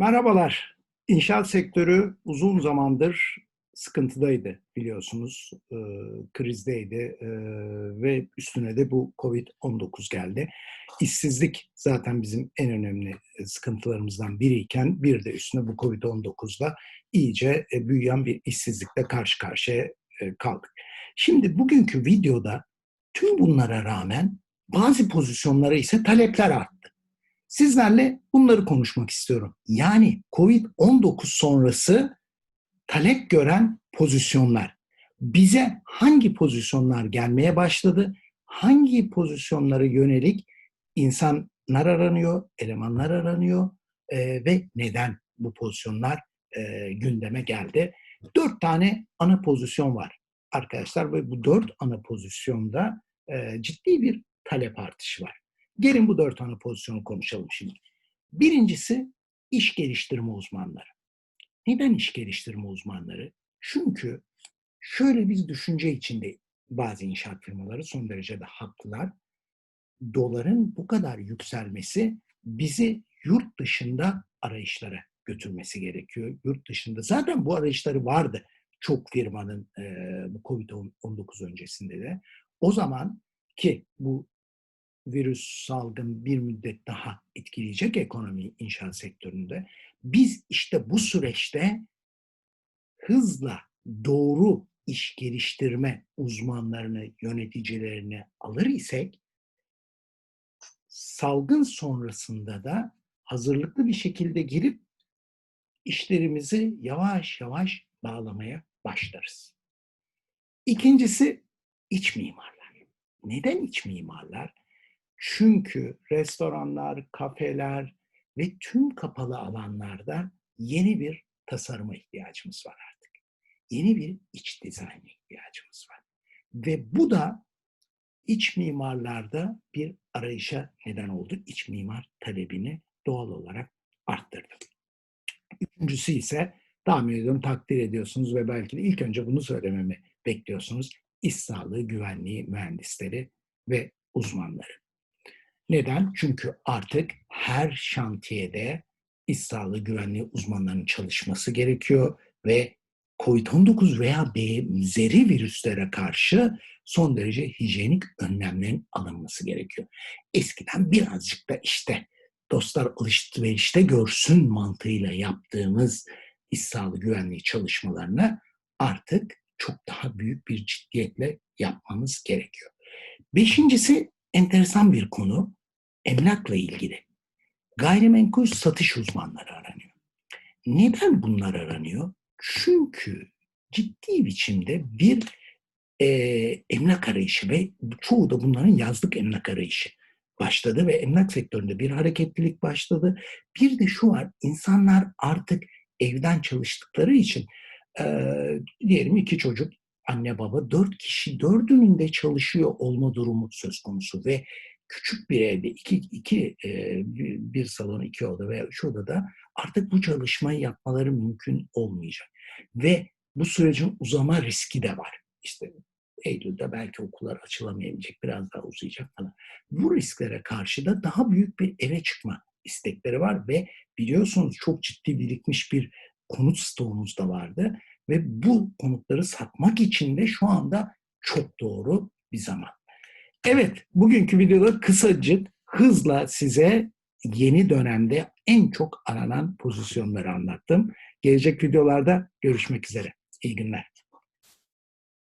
Merhabalar. İnşaat sektörü uzun zamandır sıkıntıdaydı biliyorsunuz. E, krizdeydi e, ve üstüne de bu Covid-19 geldi. İşsizlik zaten bizim en önemli sıkıntılarımızdan biriyken bir de üstüne bu Covid-19'da iyice e, büyüyen bir işsizlikle karşı karşıya e, kaldık. Şimdi bugünkü videoda tüm bunlara rağmen bazı pozisyonlara ise talepler arttı. Sizlerle bunları konuşmak istiyorum. Yani COVID-19 sonrası talep gören pozisyonlar. Bize hangi pozisyonlar gelmeye başladı? Hangi pozisyonlara yönelik insanlar aranıyor, elemanlar aranıyor e, ve neden bu pozisyonlar e, gündeme geldi? Dört tane ana pozisyon var arkadaşlar ve bu dört ana pozisyonda e, ciddi bir talep artışı var. Gelin bu dört ana pozisyonu konuşalım şimdi. Birincisi iş geliştirme uzmanları. Neden iş geliştirme uzmanları? Çünkü şöyle bir düşünce içinde bazı inşaat firmaları son derece de haklılar. Doların bu kadar yükselmesi bizi yurt dışında arayışlara götürmesi gerekiyor. Yurt dışında zaten bu arayışları vardı çok firmanın e, bu Covid-19 öncesinde de. O zaman ki bu virüs salgın bir müddet daha etkileyecek ekonomi inşaat sektöründe. Biz işte bu süreçte hızla doğru iş geliştirme uzmanlarını, yöneticilerini alır isek salgın sonrasında da hazırlıklı bir şekilde girip işlerimizi yavaş yavaş bağlamaya başlarız. İkincisi iç mimarlar. Neden iç mimarlar? Çünkü restoranlar, kafeler ve tüm kapalı alanlarda yeni bir tasarıma ihtiyacımız var artık. Yeni bir iç dizayna ihtiyacımız var. Ve bu da iç mimarlarda bir arayışa neden oldu. İç mimar talebini doğal olarak arttırdı. Üçüncüsü ise tahmin ediyorum takdir ediyorsunuz ve belki de ilk önce bunu söylememi bekliyorsunuz. İş sağlığı, güvenliği, mühendisleri ve uzmanları. Neden? Çünkü artık her şantiyede iş sağlığı güvenliği uzmanlarının çalışması gerekiyor ve COVID-19 veya benzeri virüslere karşı son derece hijyenik önlemlerin alınması gerekiyor. Eskiden birazcık da işte dostlar alışverişte görsün mantığıyla yaptığımız iş sağlığı güvenliği çalışmalarını artık çok daha büyük bir ciddiyetle yapmamız gerekiyor. Beşincisi enteresan bir konu emlakla ilgili gayrimenkul satış uzmanları aranıyor. Neden bunlar aranıyor? Çünkü ciddi biçimde bir e, emlak arayışı ve çoğu da bunların yazlık emlak arayışı başladı ve emlak sektöründe bir hareketlilik başladı. Bir de şu var, insanlar artık evden çalıştıkları için e, diyelim iki çocuk, anne baba, dört kişi dördünün de çalışıyor olma durumu söz konusu ve küçük bir evde iki, iki e, bir salon iki oda veya üç odada artık bu çalışmayı yapmaları mümkün olmayacak. Ve bu sürecin uzama riski de var. İşte Eylül'de belki okullar açılamayabilecek, biraz daha uzayacak falan. Bu risklere karşı da daha büyük bir eve çıkma istekleri var ve biliyorsunuz çok ciddi birikmiş bir konut stoğumuz da vardı ve bu konutları satmak için de şu anda çok doğru bir zaman. Evet, bugünkü videoda kısacık, hızla size yeni dönemde en çok aranan pozisyonları anlattım. Gelecek videolarda görüşmek üzere. İyi günler.